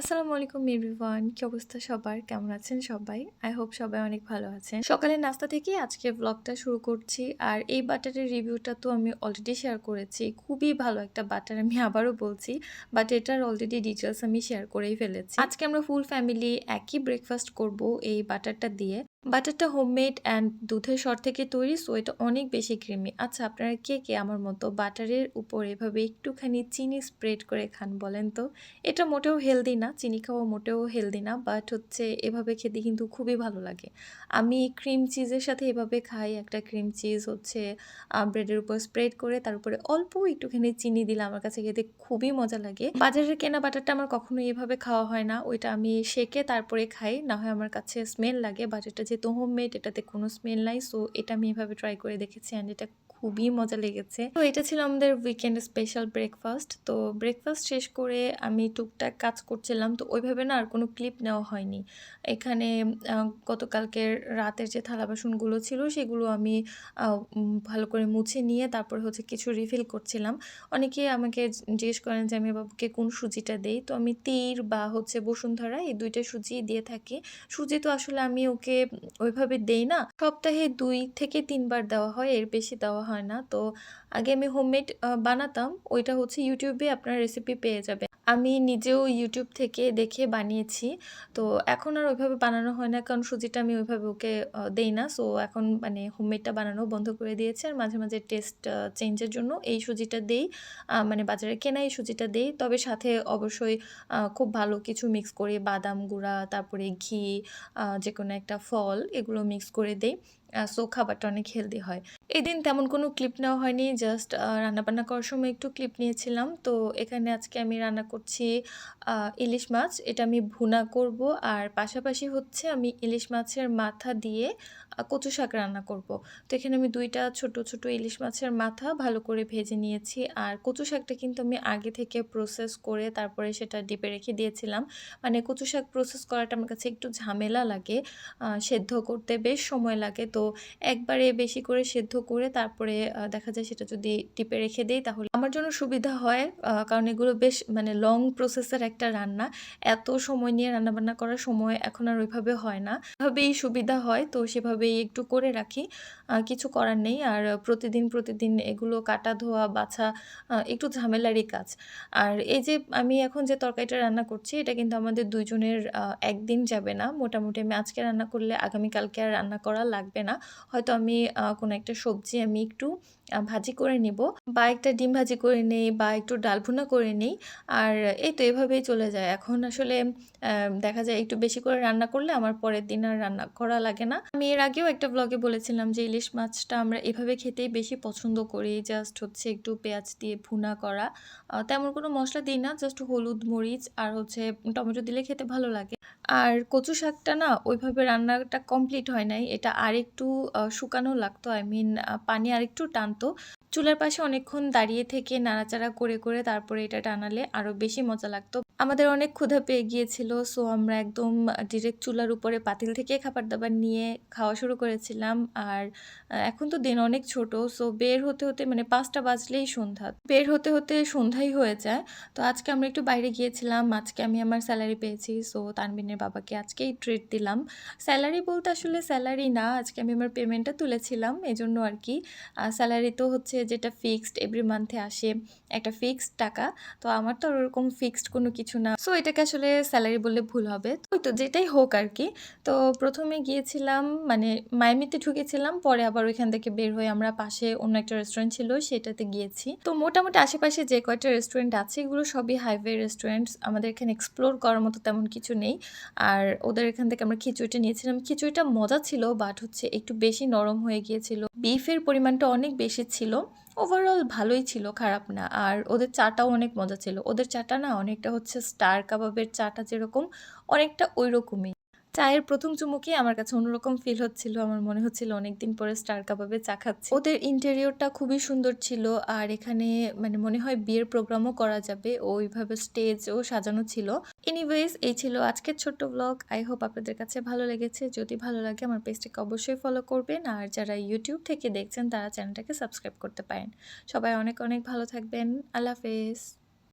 আসসালামু আলাইকুম এভরিওয়ান কি অবস্থা সবার? কেমন আছেন সবাই? আই হোপ সবাই অনেক ভালো আছেন। সকালের নাস্তা থেকে আজকে ব্লগটা শুরু করছি, আর এই বাটারের রিভিউটা তো আমি অলরেডি শেয়ার করেছি। খুবই ভালো একটা বাটার আমি আবারও বলছি বাট এটার অলরেডি ডিটেলস আমি শেয়ার করেই ফেলেছি। আজকে আমরা ফুল ফ্যামিলি একই ব্রেকফাস্ট করব এই বাটারটা দিয়ে। বাটারটা হোমমেড অ্যান্ড দুধের সর থেকে তৈরি, সো এটা অনেক বেশি ক্রিমি। আচ্ছা আপনারা কে কে আমার মতো বাটারের উপর এভাবে একটুখানি চিনি স্প্রেড করে খান বলেন তো? এটা মোটেও হেলদি না, চিনি খাওয়া মোটেও হেলদি না, বাট হচ্ছে এভাবে খেতে কিন্তু খুবই ভালো লাগে। আমি ক্রিম চিজের সাথে এভাবে খাই, একটা ক্রিম চিজ হচ্ছে ব্রেডের উপর স্প্রেড করে তার উপরে অল্প একটুখানি চিনি দিলে আমার কাছে খেতে খুবই মজা লাগে। বাজারের কেনা বাটারটা আমার কখনোই এভাবে খাওয়া হয় না, ওইটা আমি শেখে তারপরে খাই, না হয় আমার কাছে স্মেল লাগে বাট এটা যেহেতু হোমমেড এটাতে কোনো স্মেল নাই সো এটা আমি এভাবে ট্রাই করে দেখেছি অ্যান্ড এটা খুবই মজা লেগেছে। তো এটা ছিল আমাদের উইকেন্ড স্পেশাল ব্রেকফাস্ট তো ব্রেকফাস্ট শেষ করে আমি টুকটাক কাজ করছিলাম। তো ওইভাবে না আর কোনো ক্লিপ নেওয়া হয়নি। এখানে গতকালকের রাতের যে থালা বাসনগুলো ছিল, সেগুলো আমি ভালো করে মুছে নিয়ে তারপর হচ্ছে কিছু রিফিল করছিলাম। অনেকে আমাকে জিজ্ঞেস করেন যে, আমি বাবুকে কোন সুজিটা দেই? তো আমি তীর বা হচ্ছে বসুন্ধরা এই দুইটা সুজি দিয়ে থাকি। সুজি তো আসলে আমি ওকে ওইভাবে দেই না। সপ্তাহে দুই থেকে তিনবার দেওয়া হয়, এর বেশি দেওয়া হয় না। তো আগে আমি হোমমেড বানাতাম। ওইটা হচ্ছে ইউটিউবে আপনার রেসিপি পেয়ে যাবে আমি নিজেও ইউটিউব থেকে দেখে বানিয়েছি। তো এখন আর ওইভাবে বানানো হয় না। কারণ সুজিটা আমি ওইভাবে ওকে দেই না। সো এখন মানে হোমমেডটা বানানো বন্ধ করে দিয়েছে। আর মাঝে মাঝে টেস্ট চেঞ্জের জন্য এই সুজিটা দেই। মানে বাজারে কেনা এই সুজিটা দেই। তবে সাথে অবশ্যই খুব ভালো কিছু মিক্স করে বাদাম গুঁড়া, তারপরে ঘি যে কোনো একটা ফল, এগুলো মিক্স করে দেই। সো খাবারটা অনেক হেলদি হয়। এই দিন তেমন কোনো ক্লিপ নেওয়া হয়নি জাস্ট রান্নাবান্না করার সময় একটু ক্লিপ নিয়েছিলাম। তো এখানে আজকে আমি রান্না করছি ইলিশ মাছ। এটা আমি ভুনা করব আর পাশাপাশি হচ্ছে আমি ইলিশ মাছের মাথা দিয়ে কচু শাক রান্না করব। তো এখানে আমি দুইটা ছোট ছোট ইলিশ মাছের মাথা ভালো করে ভেজে নিয়েছি আর কচু শাকটা কিন্তু আমি আগে থেকে প্রসেস করে তারপরে সেটা ডিপে রেখে দিয়েছিলাম। মানে কচু শাক প্রসেস করাটা আমার কাছে একটু ঝামেলা লাগে সেদ্ধ করতে বেশ সময় লাগে। তো একবারে বেশি করে সেদ্ধ করে তারপরে দেখা যায় সেটা যদি টিপে রেখে দেই তাহলে আমার জন্য সুবিধা হয় কারণ এগুলো বেশ মানে লং প্রসেসের একটা রান্না। এত সময় নিয়ে রান্নাবান্না করার সময় এখন আর ওইভাবে হয় না। এভাবেই সুবিধা হয়, তো সেভাবেই একটু করে রাখি। কিছু করার নেই আর প্রতিদিন প্রতিদিন এগুলো কাটা, ধোয়া, বাছা একটু ঝামেলারই কাজ। আর এই যে আমি এখন যে তরকারিটা রান্না করছি এটা কিন্তু আমাদের দুইজনের একদিন যাবে না। মোটামুটি আমি আজকে রান্না করলে আগামীকালকে আর রান্না করা লাগবে না। হয়তো আমি কোনো একটা সবজি আমি একটু ভাজি করে নিব বা একটা ডিম ভাজি করে নেই বা একটু ডাল ভুনা করে নেই। আর এই তো এভাবেই চলে যায়। এখন আসলে দেখা যায় একটু বেশি করে রান্না করলে আমার পরের দিন আর রান্না করা লাগে না। আমি এর আগেও একটা ব্লগে বলেছিলাম যে ইলিশ মাছটা আমরা এভাবে খেতেই বেশি পছন্দ করি। জাস্ট হচ্ছে একটু পেঁয়াজ দিয়ে ভুনা করা। তেমন কোনো মশলা দিই না জাস্ট হলুদ, মরিচ আর হচ্ছে টমেটো দিলে খেতে ভালো লাগে। আর কচু শাকটা না, ওইভাবে রান্নাটা কমপ্লিট হয় নাই। এটা আরেকটু শুকানো লাগতো আই মিন পানি আর একটু টানতো। চুলার পাশে অনেকক্ষণ দাঁড়িয়ে থেকে নাড়াচাড়া করে করে তারপরে এটা টানালে আরও বেশি মজা লাগতো। আমাদের অনেক ক্ষুধা পেয়ে গিয়েছিল সো আমরা একদম ডিরেক্ট চুলার উপরে পাতিল থেকে খাবার দাবার নিয়ে খাওয়া শুরু করেছিলাম। আর এখন তো দিন অনেক ছোট সো বের হতে হতে মানে পাঁচটা বাজলেই সন্ধ্যা। বের হতে হতে সন্ধ্যাই হয়ে যায়। তো আজকে আমরা একটু বাইরে গিয়েছিলাম, আজকে আমি আমার স্যালারি পেয়েছি সো তানবিনের বাবাকে আজকেই ট্রিট দিলাম। স্যালারি বলতে আসলে স্যালারি না, আজকে আমি আমার পেমেন্টটা তুলেছিলাম, এজন্য আর কি। স্যালারি তো হচ্ছে যেটা ফিক্সড এভরি মান্থে আসে, একটা ফিক্সড টাকা, তো আমার তো ওরকম ফিক্সড কোনো কিছু না। সো এটাকে আসলে স্যালারি বললে ভুল হবে। ওই তো, যেটাই হোক আর কি। তো প্রথমে গিয়েছিলাম মানে মায়ামিতে ঢুকেছিলাম, পরে আবার ওইখান থেকে বের হয়ে আমরা পাশে অন্য একটা রেস্টুরেন্ট ছিল, সেটাতে গিয়েছি। তো মোটামুটি আশেপাশে যে কয়টা রেস্টুরেন্ট আছে, এগুলো সবই হাইওয়ে রেস্টুরেন্টস আমাদের এখানে এক্সপ্লোর করার মতো তেমন কিছু নেই। আর ওদের এখান থেকে আমরা খিচুড়িটা নিয়েছিলাম। খিচুড়িটা মজা ছিল বাট হচ্ছে একটু বেশি নরম হয়ে গিয়েছিল। বিফের পরিমাণটা অনেক বেশি ছিল। ওভারঅল ভালোই ছিল, খারাপ না। আর ওদের চাটাও অনেক মজা ছিল। ওদের চাটা না অনেকটা হচ্ছে স্টার কাবাবের চাটা যেরকম, অনেকটা ওই রকমই চায়ের প্রথম চুমুকে আমার কাছে অন্যরকম ফিল হচ্ছিল। আমার মনে হচ্ছিল অনেকদিন পরে স্টার কাবাবে চা খাচ্ছি। ওদের ইন্টেরিয়রটা খুবই সুন্দর ছিল আর এখানে মানে মনে হয় বিয়ের প্রোগ্রামও করা যাবে। ওইভাবে স্টেজও সাজানো ছিল। এনিওয়েজ এই ছিল আজকের ছোট্ট ব্লগ আই হোপ আপনাদের কাছে ভালো লেগেছে। যদি ভালো লাগে আমার পেজটাকে অবশ্যই ফলো করবেন। আর যারা ইউটিউব থেকে দেখছেন, তারা চ্যানেলটাকে সাবস্ক্রাইব করতে পারেন। সবাই অনেক অনেক ভালো থাকবেন। আল্লাহ হাফেজ।